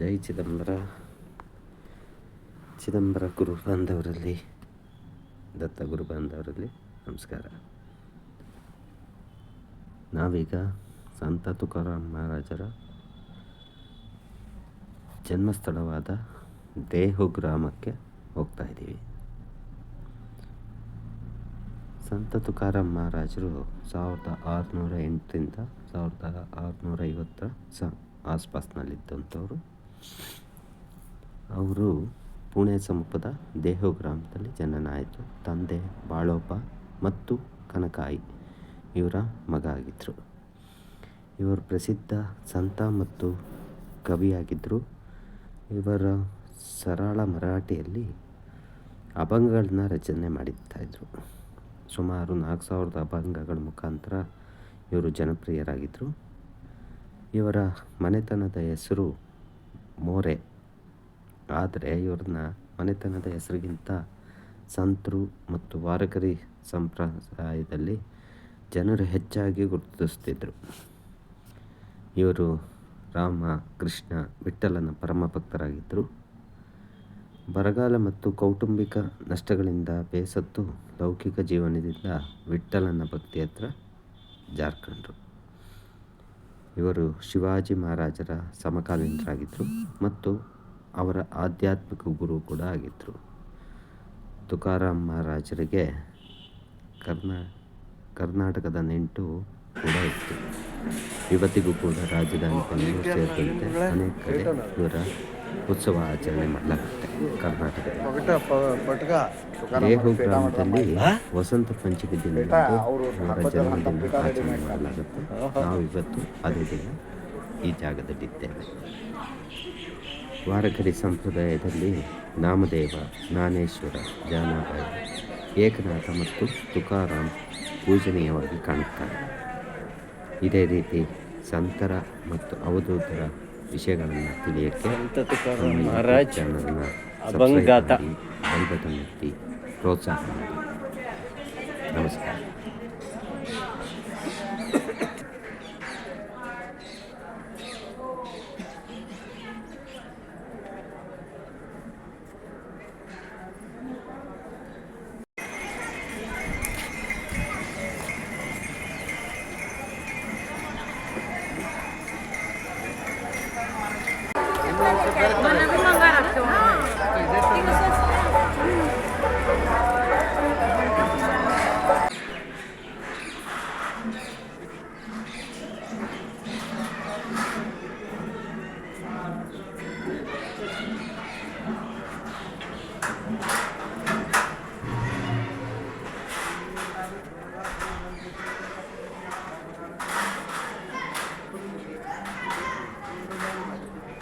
ಜೈ ಚಿದಂಬರ. ಚಿದಂಬರ ಗುರು ಬಾಂಧವರಲ್ಲಿ ದತ್ತ ಗುರು ಬಾಂಧವರಲ್ಲಿ ನಮಸ್ಕಾರ. ನಾವೀಗ ಸಂತ ತುಕಾರಾಮ್ ಮಹಾರಾಜರ ಜನ್ಮಸ್ಥಳವಾದ ದೇಹು ಗ್ರಾಮಕ್ಕೆ ಹೋಗ್ತಾ ಇದ್ದೀವಿ. ಸಂತ ತುಕಾರಾಮ್ ಮಹಾರಾಜರು ಸಾವಿರದ ಆರುನೂರ ಎಂಟರಿಂದ ಸಾವಿರದ ಆರುನೂರ ಐವತ್ತರ ಸ, ಆಸ್ಪಾಸ್ನಲ್ಲಿದ್ದಂಥವ್ರು. ಅವರು ಪುಣೆ ಸಮೀಪದ ದೇಹು ಗ್ರಾಮದಲ್ಲಿ ಜನನಾಯಿತು. ತಂದೆ ಬಾಳೋಪ ಮತ್ತು ಕನಕಾಯಿ. ಇವರ ಮಗ ಆಗಿದ್ದರು ಇವರು ಪ್ರಸಿದ್ಧ ಸಂತ ಮತ್ತು ಕವಿಯಾಗಿದ್ದರು ಇವರ ಸರಳ ಮರಾಠಿಯಲ್ಲಿ ಅಭಂಗಗಳನ್ನ ರಚನೆ ಮಾಡಿರ್ತಾಯಿದ್ರು ಸುಮಾರು ನಾಲ್ಕು ಸಾವಿರದ ಅಭಂಗಗಳ ಮುಖಾಂತರ ಇವರು ಜನಪ್ರಿಯರಾಗಿದ್ದರು ಇವರ ಮನೆತನದ ಹೆಸರು ಮೋರೆ. ಆದರೆ ಇವ್ರನ್ನ ಮನೆತನದ ಹೆಸರಿಗಿಂತ ಸಂತರು ಮತ್ತು ವಾರಕರಿ ಸಂಪ್ರದಾಯದಲ್ಲಿ ಜನರು ಹೆಚ್ಚಾಗಿ ಗುರುತಿಸುತ್ತಿದ್ದರು ಇವರು ರಾಮ, ಕೃಷ್ಣ, ವಿಠ್ಠಲನ ಪರಮ ಭಕ್ತರಾಗಿದ್ದರು ಬರಗಾಲ ಮತ್ತು ಕೌಟುಂಬಿಕ ನಷ್ಟಗಳಿಂದ ಬೇಸತ್ತು ಲೌಕಿಕ ಜೀವನದಿಂದ ವಿಠ್ಠಲನ ಭಕ್ತಿ ಹತ್ರ ಜಾರ್ಕೊಂಡ್ರು. ಇವರು ಶಿವಾಜಿ ಮಹಾರಾಜರ ಸಮಕಾಲೀನರಾಗಿದ್ದರು ಮತ್ತು ಅವರ ಆಧ್ಯಾತ್ಮಿಕ ಗುರು ಕೂಡ ಆಗಿದ್ದರು ತುಕಾರಾಮ್ ಮಹಾರಾಜರಿಗೆ ಕರ್ನಾ, ಕರ್ನಾಟಕದ ನೆಂಟು ಕೂಡ ಇತ್ತು. ಇವತ್ತಿಗೂ ಕೂಡ ರಾಜಧಾನಿ ಸೇರಿದಂತೆ ಅನೇಕ ಕಡೆ ಇವರ ಉತ್ಸವ ಆಚರಣೆ ಮಾಡಲಾಗುತ್ತೆ ಕರ್ನಾಟಕದಲ್ಲಿ. ದೇಹು ಗ್ರಾಮದಲ್ಲಿ ವಸಂತ ಪಂಚಮಿ ದಿನ ಜನ್ಮದಿನ ಆಚರಣೆ ಮಾಡಲಾಗುತ್ತೆ. ನಾವು ಇವತ್ತು ಅದೇ ದಿನ ಈ ಜಾಗದಲ್ಲಿದ್ದೇವೆ ವಾರಕರಿ ಸಂಪ್ರದಾಯದಲ್ಲಿ ನಾಮದೇವ ಜ್ಞಾನೇಶ್ವರ ಜಾನಾಬಾಯಿ ಏಕನಾಥ ಮತ್ತು ತುಕಾರಾಮ್ ಪೂಜನೀಯವಾಗಿ ಕಾಣುತ್ತಾರೆ. ಇದೇ ರೀತಿ ಸಂತರ ಮತ್ತು ಅವಧೂತರ ವಿಷಯಗಳನ್ನು ತಿಳಿಯೋಕ್ಕೆ ಚಾನಲ್ನ ಅಭಂಗಾತ. ಬೆಲ್ ಬಟನ್ ಒತ್ತಿ ಪ್ರೋತ್ಸಾಹ ಮಾಡಿ ನಮಸ್ಕಾರ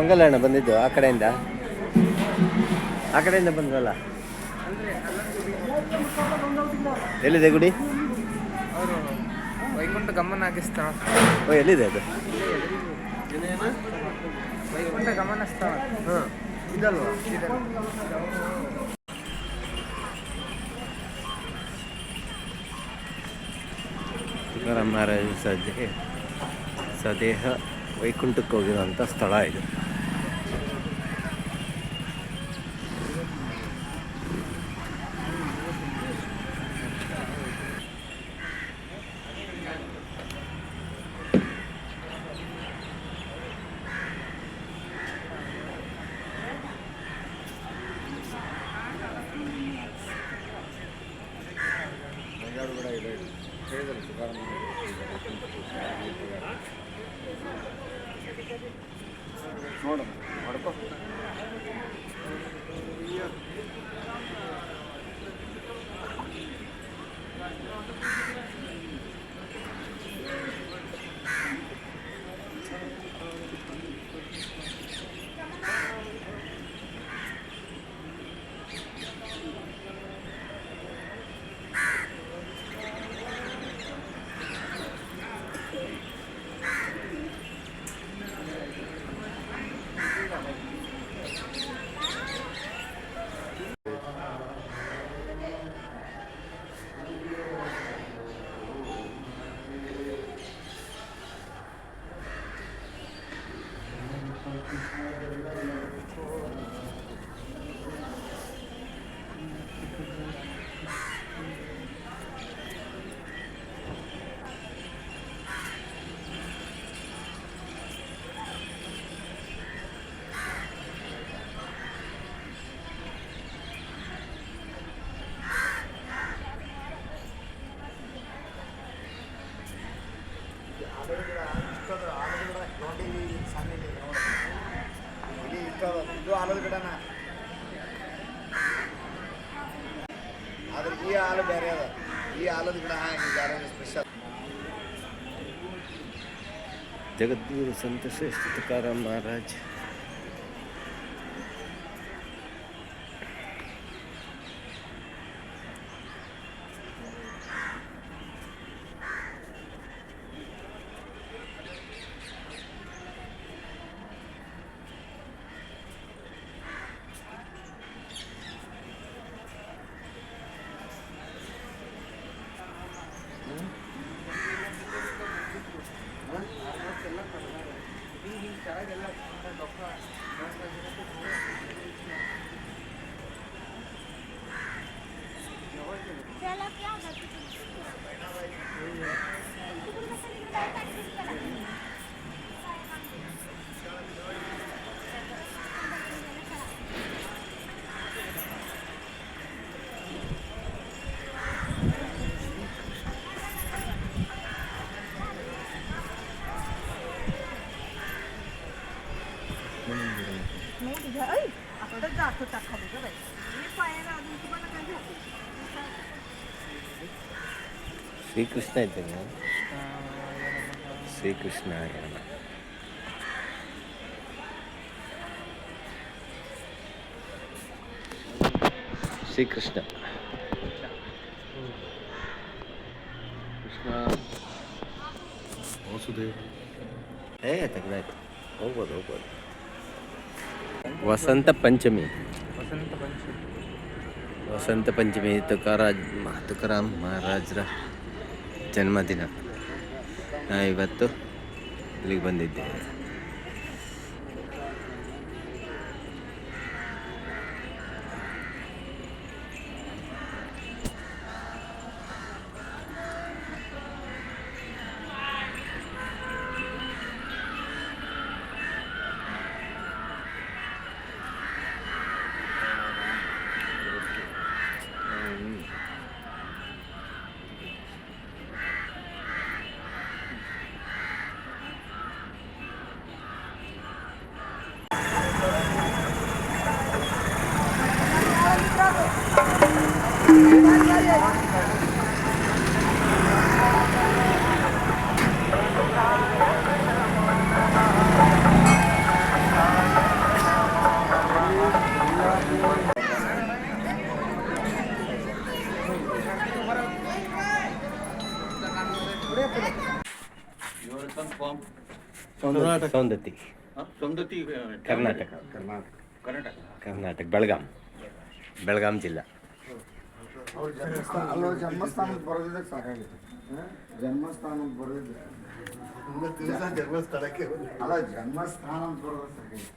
ಅಣ್ಣ ಬಂದಿದ್ದು ಆ ಕಡೆಯಿಂದ? ಆ ಕಡೆಯಿಂದ ಬಂದ್ರಲ್ಲ? ಎಲ್ಲಿದೆ ಗುಡಿ? ವೈಕುಂಠ ಗಮನ ಸ್ಥಳ ಓ ಎಲ್ಲಿದೆ ಅದು? ವೈಕುಂಠ ಗಮನ ಸ್ಥಳ ಹಾಂ. ಇದಲ್ವಾ? ತುಕಾರಾಮ್ ಮಹಾರಾಜ ಸದ್ಯ ಸದೇಹ ವೈಕುಂಠಕ್ಕೆ ಹೋಗಿರುವಂಥ ಸ್ಥಳ ಇದು. ನೋಡೋಣ Thank you. ಈ ಆಲದ ಗಿಡ ಹಂಗೆ ಬೇರೆ ಸ್ಪೆಷಲ್ ಜಗದ್ಗುರು ಸಂತ ಶ್ರೇಷ್ಠ ತುಕಾರಾಮ್ नाही तुझ्या ऐ आता जात होता खाली ग बाई. मी पायाला अजून तुम्हाला काय झालं? ಶ್ರೀಕೃಷ್ಣ ಇದ್ದೇನೆ. ಶ್ರೀಕೃಷ್ಣ ನಮಃ. ಶ್ರೀಕೃಷ್ಣ. ಕೃಷ್ಣ. ವಾಸುದೇವ್. ಏ ತೆಗ್ದಾಯ್ತು. ಹೋಗ್ಬೋದು ಹೋಗ್ಬೋದು. ವಸಂತ ಪಂಚಮಿ. ವಸಂತ ಪಂಚಮಿ. ವಸಂತ ಪಂಚಮಿ ತುಕಾರಾಜ್ ತುಕಾರಾಮ್ ಮಹಾರಾಜರ. ಜನ್ಮದಿನ. ಇವತ್ತು ಇಲ್ಲಿಗೆ ಬಂದಿದ್ದೇವೆ ಸೌಂದತಿ. ಸೌಂದತಿ ಕರ್ನಾಟಕ. ಕರ್ನಾಟಕ. ಕರ್ನಾಟಕ. ಕರ್ನಾಟಕ ಬೆಳಗಾಂ. ಬೆಳಗಾಂ ಜಿಲ್ಲಾ. ಅಲ್ಲೋ ಜನ್ಮಸ್ಥಾನಕ್ಕೆ ಬರೋದಿದ್ದಕ್ಕೆ ಸಾಕಾಗಿತ್ತು ಜನ್ಮಸ್ಥಾನಕ್ಕೆ ಬರೋದಿದ್ರೆ ಜನ್ಮಸ್ಥಳಕ್ಕೆ ಅಲ್ಲ ಜನ್ಮಸ್ಥಾನ ಅಂತ ಬರೋದು ಸಾಕಾಗಿತ್ತು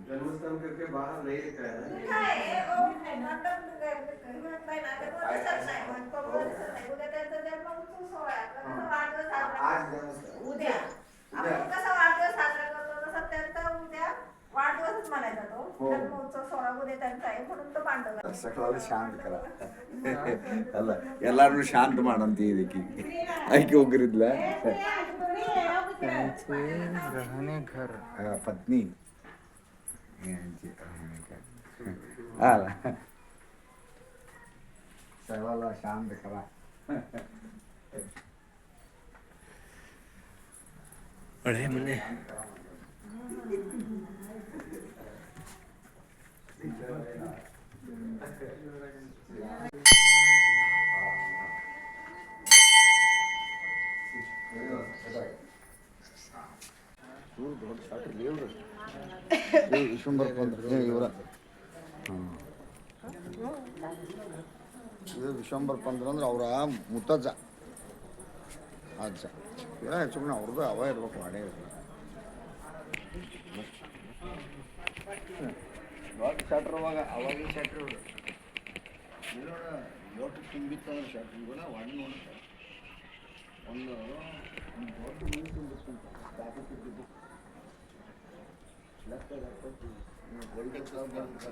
हाँ ये जन्मस्थान करके बाहर नहीं लिखा है ना काय आहे? ओ, मंडप म्हणताय ना, ते कोण दिसत नाही. मंडप कोण दिसत नाही. उद्या त्यांचा जन्म उत्सव सोहळा आहे. आपला कसा वाढदिवस साजरा आज करतो? जन्मस्थान उद्या आपण कसा वाढदिवस साजरा करतो तसा त्यांचा उद्या वाढदिवसच म्हणायचा तो हो. जन्मोत्सव सोहळा उद्या त्यांचा आहे म्हणून तो पांडव ಸಕಲ ಶಾಂತ ಕರ ಅಲ್ಲ ಎಲ್ಲಾರನ್ನು ಶಾಂತ ಮಾಡಂತ ಇದಕ್ಕೆ ಆಯ್ಕೆ ಹೋಗಿರಿದ್ಲ त्यांचे Yenci Al. Sen valla şandık ama. अरे मने Thank you. ಇವ್ರು ಇದು ವಿಶ್ವಂಬರ್ ಪಂದ್ರ ಅಂದ್ರೆ ಅವರ ಮುತ್ತಜ್ಜ ಅಜ್ಜ ಇವ ಕಡಿಮೆ ಅವ್ರದ್ದು ಅವ ಇರ್ಬೇಕು ವಾಡೇ ಇರ್ಬೇಕು ದೊಡ್ಡ ಶಾಟ್ರ್ ಅವಾಗ ಅವಾಗಿನ ಶಾಟ್ರ್ ಇವರು ಒಟ್ಟು ತುಂಬಿತ್ತು ಅಂದ್ರೆ ಶಾಟ್ರ್ ವಾಡಿ ನೋಡ್ತಾರೆ ಒಂದು ಒಂದು ದೊಡ್ಡ ಮೀನು ತುಂಬಿಸ್ಕೊಂತ ಕಾಫಿ ಕುಡಿದು ಲೆಕ್ಕ ಲೆಕ್ಕ